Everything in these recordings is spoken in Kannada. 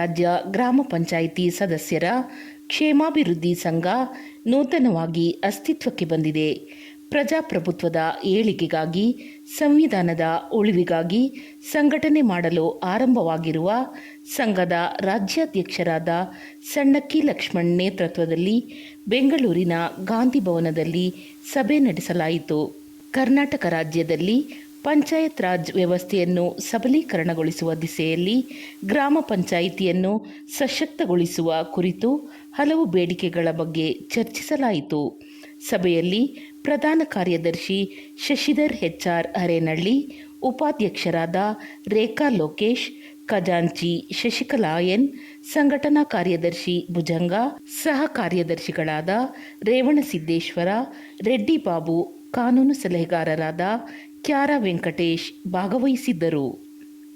ರಾಜ್ಯ ಗ್ರಾಮ ಪಂಚಾಯಿತಿ ಸದಸ್ಯರ ಕ್ಷೇಮಾಭಿವೃದ್ಧಿ ಸಂಘ ನೂತನವಾಗಿ ಅಸ್ತಿತ್ವಕ್ಕೆ ಬಂದಿದೆ. ಪ್ರಜಾಪ್ರಭುತ್ವದ ಏಳಿಗೆಗಾಗಿ, ಸಂವಿಧಾನದ ಉಳಿವಿಗಾಗಿ ಸಂಘಟನೆ ಮಾಡಲು ಆರಂಭವಾಗಿರುವ ಸಂಘದ ರಾಜ್ಯಾಧ್ಯಕ್ಷರಾದ ಸಣ್ಣಕ್ಕಿ ಲಕ್ಷ್ಮಣ್ ನೇತೃತ್ವದಲ್ಲಿ ಬೆಂಗಳೂರಿನ ಗಾಂಧಿ ಭವನದಲ್ಲಿ ಸಭೆ ನಡೆಸಲಾಯಿತು. ಕರ್ನಾಟಕ ರಾಜ್ಯದಲ್ಲಿ ಪಂಚಾಯತ್ ರಾಜ್ ವ್ಯವಸ್ಥೆಯನ್ನು ಸಬಲೀಕರಣಗೊಳಿಸುವ ದಿಸೆಯಲ್ಲಿ ಗ್ರಾಮ ಪಂಚಾಯಿತಿಯನ್ನು ಸಶಕ್ತಗೊಳಿಸುವ ಕುರಿತು ಹಲವು ಬೇಡಿಕೆಗಳ ಬಗ್ಗೆ ಚರ್ಚಿಸಲಾಯಿತು. ಸಭೆಯಲ್ಲಿ ಪ್ರಧಾನ ಕಾರ್ಯದರ್ಶಿ ಶಶಿಧರ್ ಹೆಚ್ಆರ್ ಅರೇನಳ್ಳಿ, ಉಪಾಧ್ಯಕ್ಷರಾದ ರೇಖಾ ಲೋಕೇಶ್, ಖಜಾಂಚಿ ಶಶಿಕಲಾಯನ್, ಸಂಘಟನಾ ಕಾರ್ಯದರ್ಶಿ ಭುಜಂಗ, ಸಹ ಕಾರ್ಯದರ್ಶಿಗಳಾದ ರೇವಣಸಿದ್ದೇಶ್ವರ ರೆಡ್ಡಿ ಬಾಬು, ಕಾನೂನು ಸಲಹೆಗಾರರಾದ ಕ್ಯಾರ ವೆಂಕಟೇಶ್ ಭಾಗವಹಿಸಿದ್ದರು.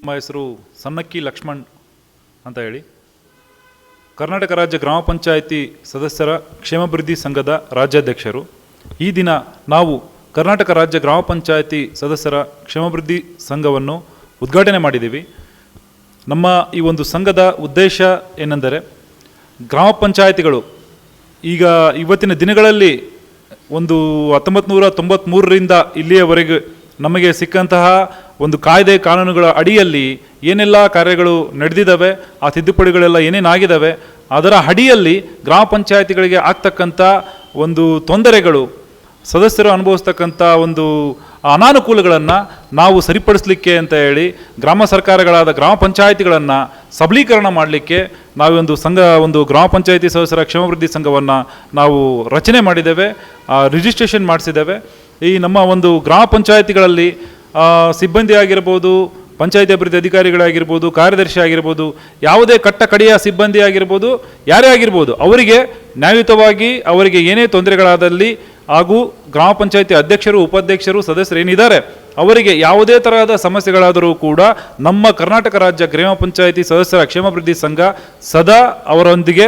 ನಮ್ಮ ಹೆಸರು ಸನ್ನಕ್ಕಿ ಲಕ್ಷ್ಮಣ್ ಅಂತ ಹೇಳಿ. ಕರ್ನಾಟಕ ರಾಜ್ಯ ಗ್ರಾಮ ಪಂಚಾಯಿತಿ ಸದಸ್ಯರ ಕ್ಷೇಮಾಭಿವೃದ್ಧಿ ಸಂಘದ ರಾಜ್ಯಾಧ್ಯಕ್ಷರು. ಈ ದಿನ ನಾವು ಕರ್ನಾಟಕ ರಾಜ್ಯ ಗ್ರಾಮ ಪಂಚಾಯಿತಿ ಸದಸ್ಯರ ಕ್ಷೇಮಾಭಿವೃದ್ಧಿ ಸಂಘವನ್ನು ಉದ್ಘಾಟನೆ ಮಾಡಿದ್ದೀವಿ. ನಮ್ಮ ಈ ಒಂದು ಸಂಘದ ಉದ್ದೇಶ ಏನೆಂದರೆ ಗ್ರಾಮ ಪಂಚಾಯಿತಿಗಳು ಈಗ ಇವತ್ತಿನ ದಿನಗಳಲ್ಲಿ ಒಂದು ಹತ್ತೊಂಬತ್ತು ನೂರ ತೊಂಬತ್ತ್ಮೂರರಿಂದ ಇಲ್ಲಿಯವರೆಗೆ ನಮಗೆ ಸಿಕ್ಕಂತಹ ಒಂದು ಕಾಯ್ದೆ ಕಾನೂನುಗಳ ಅಡಿಯಲ್ಲಿ ಏನೆಲ್ಲ ಕಾರ್ಯಗಳು ನಡೆದಿದ್ದಾವೆ, ಆ ತಿದ್ದುಪಡಿಗಳೆಲ್ಲ ಏನೇನಾಗಿದ್ದಾವೆ ಅದರ ಅಡಿಯಲ್ಲಿ ಗ್ರಾಮ ಪಂಚಾಯಿತಿಗಳಿಗೆ ಆಗ್ತಕ್ಕಂಥ ಒಂದು ತೊಂದರೆಗಳು, ಸದಸ್ಯರು ಅನುಭವಿಸ್ತಕ್ಕಂಥ ಒಂದು ಅನಾನುಕೂಲಗಳನ್ನು ನಾವು ಸರಿಪಡಿಸಲಿಕ್ಕೆ ಅಂತ ಹೇಳಿ ಗ್ರಾಮ ಸರ್ಕಾರಗಳಾದ ಗ್ರಾಮ ಪಂಚಾಯಿತಿಗಳನ್ನು ಸಬಲೀಕರಣ ಮಾಡಲಿಕ್ಕೆ ನಾವೊಂದು ಸಂಘ, ಒಂದು ಗ್ರಾಮ ಪಂಚಾಯಿತಿ ಸದಸ್ಯರ ಕ್ಷೇಮಾಭಿವೃದ್ಧಿ ಸಂಘವನ್ನು ನಾವು ರಚನೆ ಮಾಡಿದ್ದೇವೆ ರಿಜಿಸ್ಟ್ರೇಷನ್ ಮಾಡಿಸಿದ್ದೇವೆ. ಈ ನಮ್ಮ ಒಂದು ಗ್ರಾಮ ಪಂಚಾಯಿತಿಗಳಲ್ಲಿ ಸಿಬ್ಬಂದಿ ಆಗಿರ್ಬೋದು, ಪಂಚಾಯತಿ ಅಭಿವೃದ್ಧಿ ಅಧಿಕಾರಿಗಳಾಗಿರ್ಬೋದು, ಕಾರ್ಯದರ್ಶಿ ಆಗಿರ್ಬೋದು, ಯಾವುದೇ ಕಟ್ಟ ಕಡೆಯ ಸಿಬ್ಬಂದಿ ಆಗಿರ್ಬೋದು, ಯಾರೇ ಆಗಿರ್ಬೋದು, ಅವರಿಗೆ ನ್ಯಾಯಯುತವಾಗಿ ಅವರಿಗೆ ಏನೇ ತೊಂದರೆಗಳಾದಲ್ಲಿ ಹಾಗೂ ಗ್ರಾಮ ಪಂಚಾಯತಿ ಅಧ್ಯಕ್ಷರು, ಉಪಾಧ್ಯಕ್ಷರು, ಸದಸ್ಯರು ಏನಿದ್ದಾರೆ, ಅವರಿಗೆ ಯಾವುದೇ ತರಹದ ಸಮಸ್ಯೆಗಳಾದರೂ ಕೂಡ ನಮ್ಮ ಕರ್ನಾಟಕ ರಾಜ್ಯ ಗ್ರಾಮ ಪಂಚಾಯತಿ ಸದಸ್ಯರ ಕ್ಷೇಮಾಭಿವೃದ್ಧಿ ಸಂಘ ಸದಾ ಅವರೊಂದಿಗೆ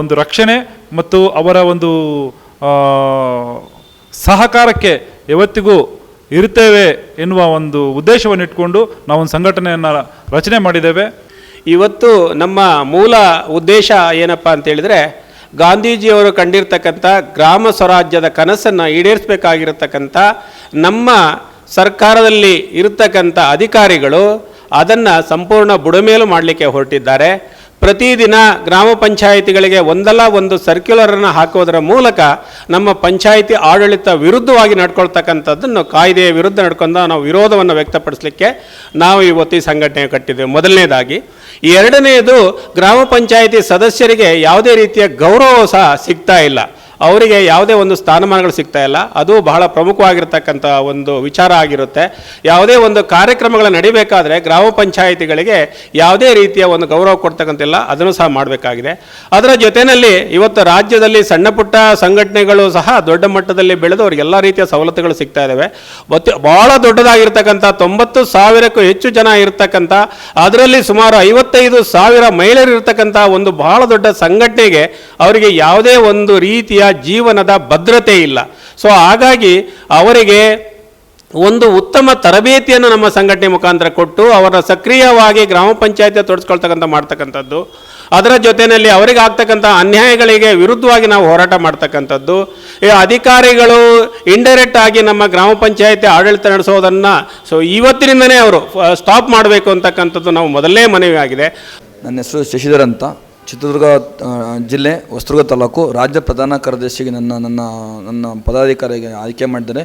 ಒಂದು ರಕ್ಷಣೆ ಮತ್ತು ಅವರ ಒಂದು ಸಹಕಾರಕ್ಕೆ ಯಾವತ್ತಿಗೂ ಇರ್ತೇವೆ ಎನ್ನುವ ಒಂದು ಉದ್ದೇಶವನ್ನು ಇಟ್ಕೊಂಡು ನಾವು ಒಂದು ಸಂಘಟನೆಯನ್ನು ರಚನೆ ಮಾಡಿದ್ದೇವೆ. ಇವತ್ತು ನಮ್ಮ ಮೂಲ ಉದ್ದೇಶ ಏನಪ್ಪ ಅಂತೇಳಿದರೆ ಗಾಂಧೀಜಿಯವರು ಕಂಡಿರ್ತಕ್ಕಂಥ ಗ್ರಾಮ ಸ್ವರಾಜ್ಯದ ಕನಸನ್ನು ಈಡೇರಿಸಬೇಕಾಗಿರತಕ್ಕಂಥ ನಮ್ಮ ಸರ್ಕಾರದಲ್ಲಿ ಇರತಕ್ಕಂಥ ಅಧಿಕಾರಿಗಳು ಅದನ್ನು ಸಂಪೂರ್ಣ ಬುಡಮೇಲು ಮಾಡಲಿಕ್ಕೆ ಹೊರಟಿದ್ದಾರೆ. ಪ್ರತಿದಿನ ಗ್ರಾಮ ಪಂಚಾಯಿತಿಗಳಿಗೆ ಒಂದಲ್ಲ ಒಂದು ಸರ್ಕ್ಯುಲರನ್ನು ಹಾಕೋದರ ಮೂಲಕ ನಮ್ಮ ಪಂಚಾಯಿತಿ ಆಡಳಿತ ವಿರುದ್ಧವಾಗಿ ನಡ್ಕೊಳ್ತಕ್ಕಂಥದ್ದನ್ನು ಕಾಯ್ದೆಯ ವಿರುದ್ಧ ನಡ್ಕೊಂಡು ನಾವು ವಿರೋಧವನ್ನು ವ್ಯಕ್ತಪಡಿಸಲಿಕ್ಕೆ ನಾವು ಇವತ್ತು ಈ ಸಂಘಟನೆ ಕಟ್ಟಿದ್ದೇವೆ. ಮೊದಲನೇದಾಗಿ, ಎರಡನೆಯದು ಗ್ರಾಮ ಪಂಚಾಯಿತಿ ಸದಸ್ಯರಿಗೆ ಯಾವುದೇ ರೀತಿಯ ಗೌರವ ಸಹ ಸಿಗ್ತಾ ಇಲ್ಲ. ಅವರಿಗೆ ಯಾವುದೇ ಒಂದು ಸ್ಥಾನಮಾನಗಳು ಸಿಗ್ತಾ ಇಲ್ಲ. ಅದು ಬಹಳ ಪ್ರಮುಖವಾಗಿರ್ತಕ್ಕಂಥ ಒಂದು ವಿಚಾರ ಆಗಿರುತ್ತೆ. ಯಾವುದೇ ಒಂದು ಕಾರ್ಯಕ್ರಮಗಳು ನಡಿಬೇಕಾದ್ರೆ ಗ್ರಾಮ ಪಂಚಾಯಿತಿಗಳಿಗೆ ಯಾವುದೇ ರೀತಿಯ ಒಂದು ಗೌರವ ಕೊಡ್ತಕ್ಕಂತಿಲ್ಲ. ಅದನ್ನು ಸಹ ಮಾಡಬೇಕಾಗಿದೆ. ಅದರ ಜೊತೆಯಲ್ಲಿ ಇವತ್ತು ರಾಜ್ಯದಲ್ಲಿ ಸಣ್ಣ ಪುಟ್ಟ ಸಂಘಟನೆಗಳು ಸಹ ದೊಡ್ಡ ಮಟ್ಟದಲ್ಲಿ ಬೆಳೆದು ಅವ್ರಿಗೆ ಎಲ್ಲ ರೀತಿಯ ಸವಲತ್ತುಗಳು ಸಿಗ್ತಾ ಇದ್ದಾವೆ ಮತ್ತು ಭಾಳ ದೊಡ್ಡದಾಗಿರ್ತಕ್ಕಂಥ ತೊಂಬತ್ತು ಸಾವಿರಕ್ಕೂ ಹೆಚ್ಚು ಜನ ಇರತಕ್ಕಂಥ, ಅದರಲ್ಲಿ ಸುಮಾರು ಐವತ್ತೈದು ಸಾವಿರ ಮಹಿಳೆಯರು ಇರ್ತಕ್ಕಂಥ ಒಂದು ಬಹಳ ದೊಡ್ಡ ಸಂಘಟನೆಗೆ ಅವರಿಗೆ ಯಾವುದೇ ಒಂದು ರೀತಿಯ ಜೀವನದ ಭದ್ರತೆ ಇಲ್ಲ. ಸೊ ಹಾಗಾಗಿ ಅವರಿಗೆ ಒಂದು ಉತ್ತಮ ತರಬೇತಿಯನ್ನು ನಮ್ಮ ಸಂಘಟನೆ ಮುಖಾಂತರ ಕೊಟ್ಟು ಅವರ ಸಕ್ರಿಯವಾಗಿ ಗ್ರಾಮ ಪಂಚಾಯತಿ ತೊಡಸ್ಕೊಳ್ತಕ್ಕಂಥ ಮಾಡ್ತಕ್ಕಂಥದ್ದು, ಅದರ ಜೊತೆಯಲ್ಲಿ ಅವರಿಗೆ ಆಗ್ತಕ್ಕಂಥ ಅನ್ಯಾಯಗಳಿಗೆ ವಿರುದ್ಧವಾಗಿ ನಾವು ಹೋರಾಟ ಮಾಡ್ತಕ್ಕಂಥದ್ದು, ಈ ಅಧಿಕಾರಿಗಳು ಇಂಡೈರೆಕ್ಟ್ ಆಗಿ ನಮ್ಮ ಗ್ರಾಮ ಪಂಚಾಯತಿ ಆಡಳಿತ ನಡೆಸೋದನ್ನು ಸೊ ಇವತ್ತಿನಿಂದನೇ ಅವರು ಸ್ಟಾಪ್ ಮಾಡಬೇಕು ಅಂತಕ್ಕಂಥದ್ದು ನಾವು ಮೊದಲನೇ ಮನವಿ ನನ್ನ ಹೆಸರು ಶಶಿಧರ್ ಅಂತ. ಚಿತ್ರದುರ್ಗ ಜಿಲ್ಲೆ ಹೊಸದುರ್ಗ ತಾಲೂಕು ರಾಜ್ಯ ಪ್ರಧಾನ ಕಾರ್ಯದರ್ಶಿಗೆ ನನ್ನ ನನ್ನ ನನ್ನ ಪದಾಧಿಕಾರಿಗೆ ಆಯ್ಕೆ ಮಾಡಿದರೆ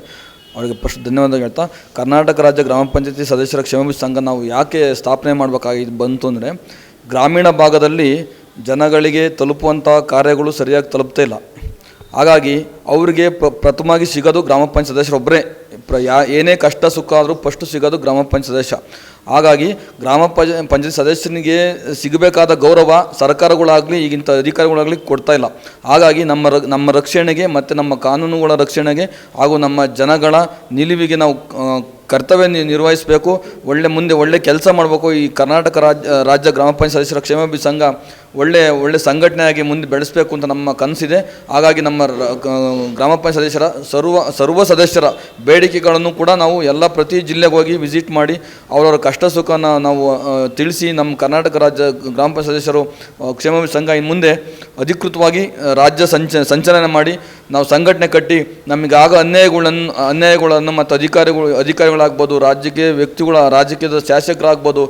ಅವರಿಗೆ ಫಸ್ಟ್ ಧನ್ಯವಾದ ಹೇಳ್ತಾ, ಕರ್ನಾಟಕ ರಾಜ್ಯ ಗ್ರಾಮ ಪಂಚಾಯತಿ ಸದಸ್ಯರ ಕ್ಷೇಮಾಭಿವೃದ್ಧಿ ಸಂಘ ನಾವು ಯಾಕೆ ಸ್ಥಾಪನೆ ಮಾಡಬೇಕಾಗಿ ಬಂತು ಅಂದರೆ, ಗ್ರಾಮೀಣ ಭಾಗದಲ್ಲಿ ಜನಗಳಿಗೆ ತಲುಪುವಂಥ ಕಾರ್ಯಗಳು ಸರಿಯಾಗಿ ತಲುಪ್ತಾ ಇಲ್ಲ. ಹಾಗಾಗಿ ಅವರಿಗೆ ಪ್ರ, ಪ್ರಥಮವಾಗಿ ಸಿಗೋದು ಗ್ರಾಮ ಪಂಚಾಯತ್ ಸದಸ್ಯರೊಬ್ಬರೇ. ಪ್ರ, ಯಾ, ಏನೇ ಕಷ್ಟ ಸುಖ ಆದರೂ ಫಸ್ಟು ಸಿಗೋದು ಗ್ರಾಮ ಪಂಚಾಯತ್ ಸದಸ್ಯ. ಹಾಗಾಗಿ ಗ್ರಾಮ ಪಂಚ ಪಂಚಾಯತ್ ಸದಸ್ಯನಿಗೆ ಸಿಗಬೇಕಾದ ಗೌರವ ಸರ್ಕಾರಗಳಾಗಲಿ ಈಗಿಂಥ ಅಧಿಕಾರಿಗಳಾಗಲಿ ಕೊಡ್ತಾ ಇಲ್ಲ. ಹಾಗಾಗಿ ನಮ್ಮ ರ ನಮ್ಮ ರಕ್ಷಣೆಗೆ ಮತ್ತು ನಮ್ಮ ಕಾನೂನುಗಳ ರಕ್ಷಣೆಗೆ ಹಾಗೂ ನಮ್ಮ ಜನಗಳ ನಿಲುವಿಗೆ ನಾವು ಕರ್ತವ್ಯ ನಿರ್ವಹಿಸಬೇಕು, ಒಳ್ಳೆ ಮುಂದೆ ಒಳ್ಳೆ ಕೆಲಸ ಮಾಡಬೇಕು. ಈ ಕರ್ನಾಟಕ ರಾಜ್ಯ ರಾಜ್ಯ ಗ್ರಾಮ ಪಂಚಾಯತ್ ಸದಸ್ಯರ ಕ್ಷೇಮಾಭಿವೃದ್ಧಿ ಸಂಘ ಒಳ್ಳೆ ಒಳ್ಳೆ ಸಂಘಟನೆಯಾಗಿ ಮುಂದೆ ಬೆಳೆಸಬೇಕು ಅಂತ ನಮ್ಮ ಕನಸಿದೆ. ಹಾಗಾಗಿ ನಮ್ಮ ಗ್ರಾಮ ಪಂಚಾಯತ್ ಸದಸ್ಯರ, ಸರ್ವ ಸರ್ವ ಸದಸ್ಯರ ಬೇಡಿಕೆಗಳನ್ನು ಕೂಡ ನಾವು ಎಲ್ಲ ಪ್ರತಿ ಜಿಲ್ಲೆಗೆ ಹೋಗಿ ವಿಸಿಟ್ ಮಾಡಿ, ಅವರವರ ಕಷ್ಟ ಸುಖನ ನಾವು ತಿಳಿಸಿ ನಮ್ಮ ಕರ್ನಾಟಕ ರಾಜ್ಯ ಗ್ರಾಮ ಪಂಚಾಯತ್ ಸದಸ್ಯರು ಕ್ಷೇಮಾಭಿ ಸಂಘ ಇನ್ನು ಮುಂದೆ ಅಧಿಕೃತವಾಗಿ ರಾಜ್ಯ ಸಂಚ, ಸಂಚಲನ ಮಾಡಿ ನಾವು ಸಂಘಟನೆ ಕಟ್ಟಿ ನಮಗಾಗ ಅನ್ಯಾಯಗಳನ್ನು ಅನ್ಯಾಯಗಳನ್ನು ಮತ್ತು ಅಧಿಕಾರಿಗಳು, ಅಧಿಕಾರಿಗಳಾಗ್ಬೋದು, ರಾಜ್ಯಕ್ಕೆ ವ್ಯಕ್ತಿಗಳ, ರಾಜಕೀಯದ ಶಾಸಕರಾಗ್ಬೋದು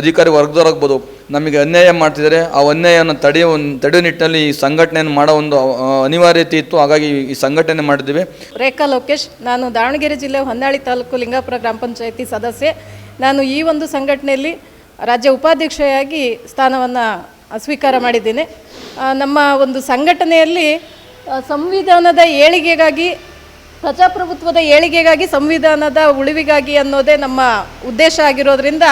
ಅಧಿಕಾರಿ ವರ್ಗದವರಾಗ್ಬೋದು, ನಮಗೆ ಅನ್ಯಾಯ ಮಾಡ್ತಿದ್ದಾರೆ. ಆ ಅನ್ಯಾಯವನ್ನು ತಡೆಯೋ ತಡೆಯೋ ನಿಟ್ಟಿನಲ್ಲಿ ಈ ಸಂಘಟನೆಯನ್ನು ಮಾಡೋ ಒಂದು ಅನಿವಾರ್ಯತೆ ಇತ್ತು. ಹಾಗಾಗಿ ಈ ಸಂಘಟನೆ ಮಾಡಿದ್ದೀವಿ. ರೇಖಾ ಲೋಕೇಶ್, ನಾನು ದಾವಣಗೆರೆ ಜಿಲ್ಲೆ ಹೊನ್ನಾಳಿ ತಾಲೂಕು ಲಿಂಗಾಪುರ ಗ್ರಾಮ ಪಂಚಾಯಿತಿ ಸದಸ್ಯೆ. ನಾನು ಈ ಒಂದು ಸಂಘಟನೆಯಲ್ಲಿ ರಾಜ್ಯ ಉಪಾಧ್ಯಕ್ಷೆಯಾಗಿ ಸ್ಥಾನವನ್ನು ಸ್ವೀಕಾರ ಮಾಡಿದ್ದೇನೆ. ನಮ್ಮ ಒಂದು ಸಂಘಟನೆಯಲ್ಲಿ ಸಂವಿಧಾನದ ಏಳಿಗೆಗಾಗಿ, ಪ್ರಜಾಪ್ರಭುತ್ವದ ಏಳಿಗೆಗಾಗಿ ಸಂವಿಧಾನದ ಉಳಿವಿಗಾಗಿ ಅನ್ನೋದೇ ನಮ್ಮ ಉದ್ದೇಶ ಆಗಿರೋದ್ರಿಂದ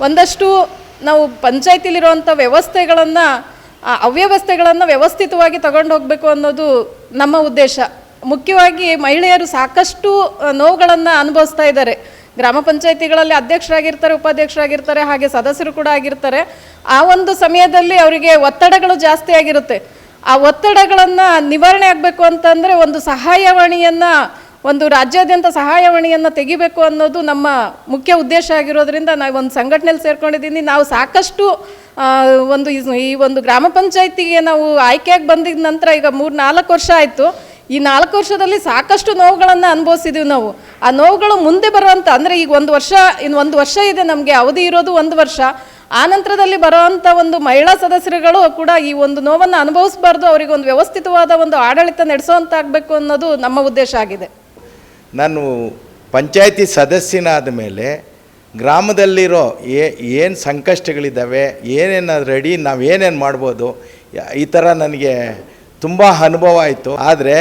ಒಂದಷ್ಟು ನಾವು ಪಂಚಾಯತಿಲಿರುವಂಥ ವ್ಯವಸ್ಥೆಗಳನ್ನು ಅವ್ಯವಸ್ಥೆಗಳನ್ನು ವ್ಯವಸ್ಥಿತವಾಗಿ ತಗೊಂಡು ಹೋಗಬೇಕು ಅನ್ನೋದು ನಮ್ಮ ಉದ್ದೇಶ. ಮುಖ್ಯವಾಗಿ ಮಹಿಳೆಯರು ಸಾಕಷ್ಟು ನೋವುಗಳನ್ನು ಅನುಭವಿಸ್ತಾ ಇದ್ದಾರೆ. ಗ್ರಾಮ ಪಂಚಾಯತಿಗಳಲ್ಲಿ ಅಧ್ಯಕ್ಷರಾಗಿರ್ತಾರೆ, ಉಪಾಧ್ಯಕ್ಷರಾಗಿರ್ತಾರೆ, ಹಾಗೆ ಸದಸ್ಯರು ಕೂಡ ಆಗಿರ್ತಾರೆ. ಆ ಒಂದು ಸಮಯದಲ್ಲಿ ಅವರಿಗೆ ಒತ್ತಡಗಳು ಜಾಸ್ತಿ ಆಗಿರುತ್ತೆ. ಆ ಒತ್ತಡಗಳನ್ನು ನಿವಾರಣೆ ಆಗಬೇಕು ಅಂತಂದರೆ ಒಂದು ಸಹಾಯವಾಣಿಯನ್ನು, ಒಂದು ರಾಜ್ಯಾದ್ಯಂತ ಸಹಾಯವಾಣಿಯನ್ನು ತೆಗಿಬೇಕು ಅನ್ನೋದು ನಮ್ಮ ಮುಖ್ಯ ಉದ್ದೇಶ ಆಗಿರೋದ್ರಿಂದ ನಾವು ಒಂದು ಸಂಘಟನೆಯಲ್ಲಿ ಸೇರ್ಕೊಂಡಿದ್ದೀನಿ. ನಾವು ಸಾಕಷ್ಟು ಒಂದು ಈ- ಒಂದು ಗ್ರಾಮ ಪಂಚಾಯಿತಿಗೆ ನಾವು ಆಯ್ಕೆಯಾಗಿ ಬಂದಿದ ನಂತರ ಈಗ ಮೂರು ನಾಲ್ಕು ವರ್ಷ ಆಯಿತು. ಈ ನಾಲ್ಕು ವರ್ಷದಲ್ಲಿ ಸಾಕಷ್ಟು ನೋವುಗಳನ್ನು ಅನುಭವಿಸಿದ್ದೀವಿ ನಾವು. ಆ ನೋವುಗಳು ಮುಂದೆ ಬರುವಂಥ ಅಂದರೆ ಈಗ ಒಂದು ವರ್ಷ ಇನ್ನು ಒಂದು ವರ್ಷ ಇದೆ ನಮಗೆ, ಅವಧಿ ಇರೋದು ಒಂದು ವರ್ಷ. ಆ ನಂತರದಲ್ಲಿ ಬರುವಂಥ ಒಂದು ಮಹಿಳಾ ಸದಸ್ಯರುಗಳು ಕೂಡ ಈ ಒಂದು ನೋವನ್ನು ಅನುಭವಿಸಬಾರ್ದು, ಅವರಿಗೆ ಒಂದು ವ್ಯವಸ್ಥಿತವಾದ ಒಂದು ಆಡಳಿತ ನಡೆಸುವಂತಾಗಬೇಕು ಅನ್ನೋದು ನಮ್ಮ ಉದ್ದೇಶ ಆಗಿದೆ. ನಾನು ಪಂಚಾಯತಿ ಸದಸ್ಯನಾದ ಮೇಲೆ ಗ್ರಾಮದಲ್ಲಿರೋ ಏ, ಏನು ಸಂಕಷ್ಟಗಳಿದ್ದಾವೆ, ಏನೇನು ರೆಡಿ, ನಾವು ಏನೇನು ಮಾಡ್ಬೋದು ಈ ಥರ ನನಗೆ ತುಂಬ ಅನುಭವ ಆಯಿತು. ಆದರೆ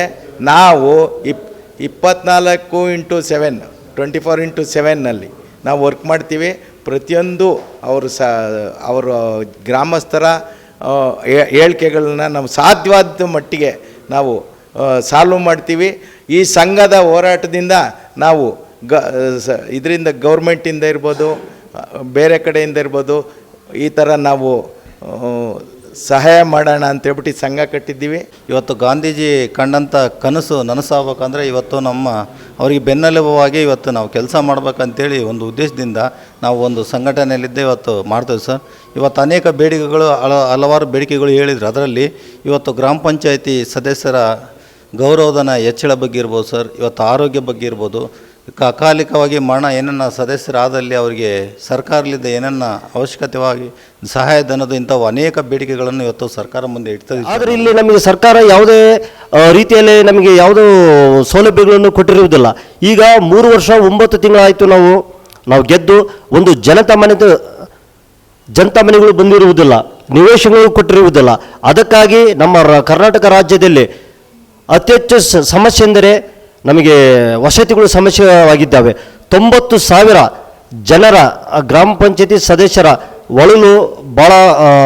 ನಾವು ಇಪ್, ಇಪ್ಪತ್ನಾಲ್ಕು into seven, twenty four into ಸೆವೆನ್ನಲ್ಲಿ ನಾವು ವರ್ಕ್ ಮಾಡ್ತೀವಿ. ಪ್ರತಿಯೊಂದು ಅವರು ಸ, ಅವರು ಗ್ರಾಮಸ್ಥರ ಹೇಳಿಕೆಗಳನ್ನ ನಾವು ಸಾಧ್ಯವಾದ ಮಟ್ಟಿಗೆ ನಾವು ಸಾಲ್ವ್ ಮಾಡ್ತೀವಿ. ಈ ಸಂಘದ ಹೋರಾಟದಿಂದ ನಾವು ಗ ಇದರಿಂದ ಗೌರ್ಮೆಂಟಿಂದ ಇರ್ಬೋದು, ಬೇರೆ ಕಡೆಯಿಂದ ಇರ್ಬೋದು, ಈ ಥರ ನಾವು ಸಹಾಯ ಮಾಡೋಣ ಅಂತ ಹೇಳ್ಬಿಟ್ಟು ಸಂಘ ಕಟ್ಟಿದ್ದೀವಿ. ಇವತ್ತು ಗಾಂಧೀಜಿ ಕಂಡಂಥ ಕನಸು ನನಸಾಗಬೇಕಂದ್ರೆ ಇವತ್ತು ನಮ್ಮ ಅವರಿಗೆ ಬೆನ್ನೆಲುಬವಾಗಿ ಇವತ್ತು ನಾವು ಕೆಲಸ ಮಾಡ್ಬೇಕಂತೇಳಿ ಒಂದು ಉದ್ದೇಶದಿಂದ ನಾವು ಒಂದು ಸಂಘಟನೆಯಲ್ಲಿದ್ದೇ ಇವತ್ತು ಮಾಡ್ತೇವೆ ಸರ್. ಇವತ್ತು ಅನೇಕ ಬೇಡಿಕೆಗಳು, ಹಲ, ಹಲವಾರು ಬೇಡಿಕೆಗಳು ಹೇಳಿದ್ರು. ಅದರಲ್ಲಿ ಇವತ್ತು ಗ್ರಾಮ ಪಂಚಾಯತಿ ಸದಸ್ಯರ ಗೌರವಧನ ಹೆಚ್ಚಳ ಬಗ್ಗೆ ಇರ್ಬೋದು ಸರ್. ಇವತ್ತು ಆರೋಗ್ಯ ಬಗ್ಗೆ ಇರ್ಬೋದು. ಅಕಾಲಿಕವಾಗಿ ಮರಣ ಏನನ್ನ ಸದಸ್ಯರಾದಲ್ಲಿ ಅವರಿಗೆ ಸರ್ಕಾರದಿಂದ ಏನನ್ನ ಅವಶ್ಯಕತೆವಾಗಿ ಸಹಾಯಧನದ ಇಂಥವು ಅನೇಕ ಬೇಡಿಕೆಗಳನ್ನು ಇವತ್ತು ಸರ್ಕಾರ ಮುಂದೆ ಇಡ್ತದೆ ಆದರೆ ಇಲ್ಲಿ ನಮಗೆ ಸರ್ಕಾರ ಯಾವುದೇ ರೀತಿಯಲ್ಲಿ ನಮಗೆ ಯಾವುದೋ ಸೌಲಭ್ಯಗಳನ್ನು ಕೊಟ್ಟಿರುವುದಿಲ್ಲ. ಈಗ ಮೂರು ವರ್ಷ, ಒಂಬತ್ತು ತಿಂಗಳಾಯಿತು ನಾವು ನಾವು ಗೆದ್ದು ಒಂದು ಜನತಾ ಮನೆದು, ಜನತಾ ಮನೆಗಳು ಬಂದಿರುವುದಿಲ್ಲ, ನಿವೇಶನಗಳು ಕೊಟ್ಟಿರುವುದಿಲ್ಲ. ಅದಕ್ಕಾಗಿ ನಮ್ಮ ಕರ್ನಾಟಕ ರಾಜ್ಯದಲ್ಲಿ ಅತಿ ಹೆಚ್ಚು ಸಮಸ್ಯೆ ಎಂದರೆ ನಮಗೆ ವಸತಿಗಳು ಸಮಸ್ಯೆವಾಗಿದ್ದಾವೆ ತೊಂಬತ್ತು ಸಾವಿರ ಜನರ ಗ್ರಾಮ ಪಂಚಾಯತಿ ಸದಸ್ಯರ ಒಳಲು ಭಾಳ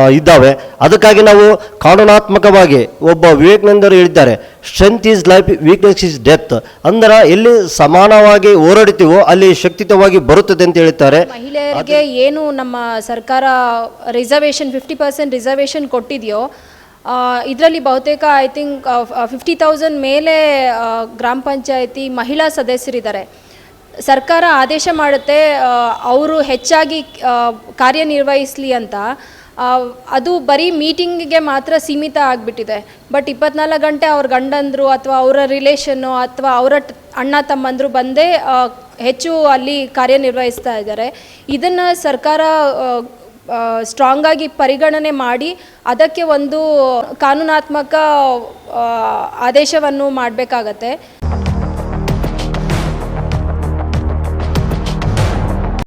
ಇದ್ದಾವೆ. ಅದಕ್ಕಾಗಿ ನಾವು ಕಾನೂನಾತ್ಮಕವಾಗಿ ಒಬ್ಬ ವಿವೇಕಾನಂದರು ಹೇಳಿದ್ದಾರೆ strength is life weakness is death ಅಂದ್ರೆ ಎಲ್ಲಿ ಸಮಾನವಾಗಿ ಹೋರಾಡ್ತೀವೋ ಅಲ್ಲಿ ಶಕ್ತಿತವಾಗಿ ಬರುತ್ತದೆ ಅಂತ ಹೇಳ್ತಾರೆ ಮಹಿಳೆಯರಿಗೆ ಏನು ನಮ್ಮ ಸರ್ಕಾರ ರಿಸರ್ವೇಶನ್ ಫಿಫ್ಟಿ ಪರ್ಸೆಂಟ್ ರಿಸರ್ವೇಶನ್ ಕೊಟ್ಟಿದೆಯೋ ಇದರಲ್ಲಿ ಬಹುತೇಕ ಐ ಥಿಂಕ್ ಫಿಫ್ಟಿ ತೌಸಂಡ್ ಮೇಲೆ ಗ್ರಾಮ ಪಂಚಾಯಿತಿ ಮಹಿಳಾ ಸದಸ್ಯರಿದ್ದಾರೆ. ಸರ್ಕಾರ ಆದೇಶ ಮಾಡುತ್ತೆ ಅವರು ಹೆಚ್ಚಾಗಿ ಕಾರ್ಯನಿರ್ವಹಿಸಲಿ ಅಂತ. ಅದು ಬರೀ ಮೀಟಿಂಗಿಗೆ ಮಾತ್ರ ಸೀಮಿತ ಆಗಿಬಿಟ್ಟಿದೆ. ಬಟ್ ಇಪ್ಪತ್ನಾಲ್ಕು ಗಂಟೆ ಅವ್ರ ಗಂಡಂದರು ಅಥವಾ ಅವರ ರಿಲೇಷನ್ನು ಅಥವಾ ಅವರ ಅಣ್ಣ ತಮ್ಮಂದರು ಬಂದೇ ಹೆಚ್ಚು ಅಲ್ಲಿ ಕಾರ್ಯನಿರ್ವಹಿಸ್ತಾ ಇದ್ದಾರೆ. ಇದನ್ನು ಸರ್ಕಾರ ಸ್ಟ್ರಾಂಗ್ ಆಗಿ ಪರಿಗಣನೆ ಮಾಡಿ ಅದಕ್ಕೆ ಒಂದು ಕಾನೂನಾತ್ಮಕ ಆದೇಶವನ್ನು ಮಾಡಬೇಕಾಗತ್ತೆ.